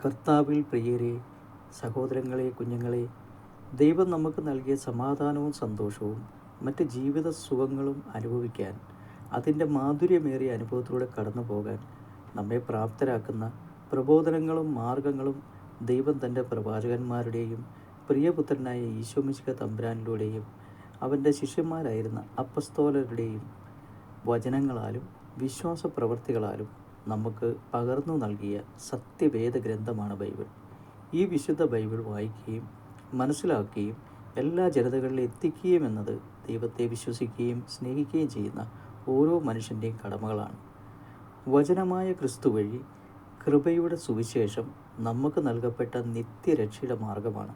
കർത്താവിൽ പ്രിയരെ സഹോദരങ്ങളെ കുഞ്ഞുങ്ങളെ ദൈവം നമുക്ക് നൽകിയ സമാധാനവും സന്തോഷവും മറ്റ് ജീവിത സുഖങ്ങളും അനുഭവിക്കാൻ അതിന്റെ മാധുര്യമേറിയ അനുഭവത്തിലൂടെ കടന്നു പോകാൻ നമ്മെ പ്രാപ്തരാക്കുന്ന പ്രബോധനങ്ങളും മാർഗങ്ങളും ദൈവം തന്റെ പ്രവാചകന്മാരുടെയും പ്രിയപുത്രനായ ഈശോമിശിക തമ്പുരാനിലൂടെയും അവന്റെ ശിഷ്യന്മാരായിരുന്ന അപ്പസ്തോലരുടെയും വചനങ്ങളാലും വിശ്വാസ പ്രവൃത്തികളാലും നമുക്ക് പകർന്നു നൽകിയ സത്യവേദ ഗ്രന്ഥമാണ് ബൈബിൾ. ഈ വിശുദ്ധ ബൈബിൾ വായിക്കുകയും മനസ്സിലാക്കുകയും എല്ലാ ജനതകളിലും എത്തിക്കുകയും എന്നത് ദൈവത്തെ വിശ്വസിക്കുകയും സ്നേഹിക്കുകയും ചെയ്യുന്ന ഓരോ മനുഷ്യന്റെയും കടമകളാണ്. വചനമായ ക്രിസ്തു വഴി കൃപയുടെ സുവിശേഷം നമുക്ക് നൽകപ്പെട്ട നിത്യരക്ഷയുടെ മാർഗമാണ്.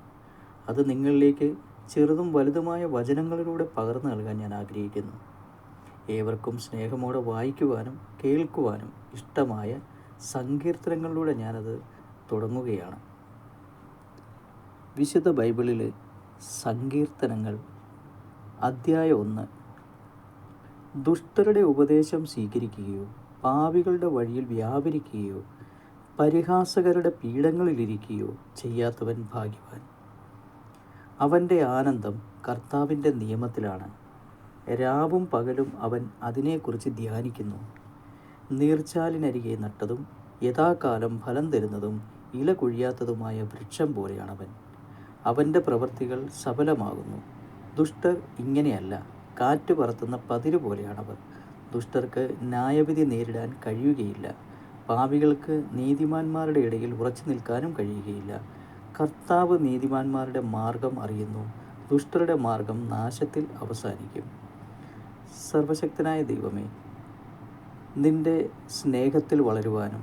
അത് നിങ്ങളിലേക്ക് ചെറുതും വലുതുമായ വചനങ്ങളിലൂടെ പകർന്നു നൽകാൻ ഞാൻ ആഗ്രഹിക്കുന്നു. ഏവർക്കും സ്നേഹമോടെ വായിക്കുവാനും കേൾക്കുവാനും ഇഷ്ടമായ സങ്കീർത്തനങ്ങളിലൂടെ ഞാനത് തുടങ്ങുകയാണ്. വിശുദ്ധ ബൈബിളിലെ സങ്കീർത്തനങ്ങൾ അധ്യായ ഒന്ന്. ദുഷ്ടരുടെ ഉപദേശം സ്വീകരിക്കുകയോ പാവികളുടെ വഴിയിൽ വ്യാപരിക്കുകയോ പരിഹാസകരുടെ പീഠങ്ങളിലിരിക്കുകയോ ചെയ്യാത്തവൻ ഭാഗ്യവാൻ. അവന്റെ ആനന്ദം കർത്താവിന്റെ നിയമത്തിലാണ്. രാവും പകലും അവൻ അതിനെക്കുറിച്ച് ധ്യാനിക്കുന്നു. നീർച്ചാലിനരികെ നട്ടതും യഥാകാലം ഫലം തരുന്നതും ഇല കൊഴിയാത്തതുമായ വൃക്ഷം പോലെയാണവൻ. അവന്റെ പ്രവൃത്തികൾ സഫലമാകുന്നു. ദുഷ്ടർ ഇങ്ങനെയല്ല കാറ്റ് പറത്തുന്ന പതിര് പോലെയാണവർ. ദുഷ്ടർക്ക് ന്യായവിധി നേരിടാൻ കഴിയുകയില്ല. പാപികൾക്ക് നീതിമാന്മാരുടെ ഇടയിൽ ഉറച്ചു നിൽക്കാനും കഴിയുകയില്ല. കർത്താവ് നീതിമാന്മാരുടെ മാർഗം അറിയുന്നു. ദുഷ്ടരുടെ മാർഗം നാശത്തിൽ അവസാനിക്കും. സർവശക്തനായ ദൈവമേ നിന്റെ സ്നേഹത്തിൽ വളരുവാനും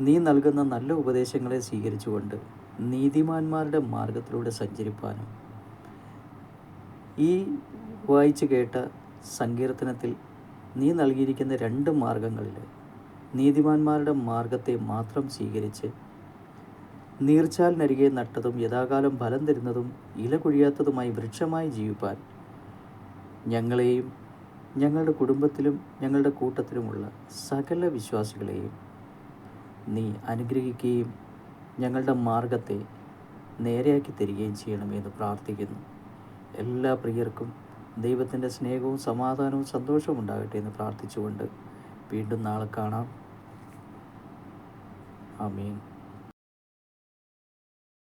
നീ നൽകുന്ന നല്ല ഉപദേശങ്ങളെ സ്വീകരിച്ചുകൊണ്ട് നീതിമാന്മാരുടെ മാർഗത്തിലൂടെ സഞ്ചരിപ്പാനും. ഈ വായിച്ചു കേട്ട സങ്കീർത്തനത്തിൽ നീ നൽകിയിരിക്കുന്ന രണ്ട് മാർഗങ്ങളിൽ നീതിമാന്മാരുടെ മാർഗത്തെ മാത്രം സ്വീകരിച്ച് നീർച്ചാലിനരികെ നട്ടതും യഥാകാലം ഫലം തരുന്നതും ഇല കുഴിയാത്തതുമായി വൃക്ഷമായി ജീവിപ്പാൻ ഞങ്ങളെയും ഞങ്ങളുടെ കുടുംബത്തിലും ഞങ്ങളുടെ കൂട്ടത്തിലുമുള്ള സകല വിശ്വാസികളെയും നീ അനുഗ്രഹിക്കുകയും ഞങ്ങളുടെ മാർഗത്തെ നേരെയാക്കി തരികയും ചെയ്യണമെന്ന് പ്രാർത്ഥിക്കുന്നു. എല്ലാ പ്രിയർക്കും ദൈവത്തിന്റെ സ്നേഹവും സമാധാനവും സന്തോഷവും ഉണ്ടാകട്ടെ എന്ന് പ്രാർത്ഥിച്ചുകൊണ്ട് വീണ്ടും നാളെ കാണാം. ആമീൻ.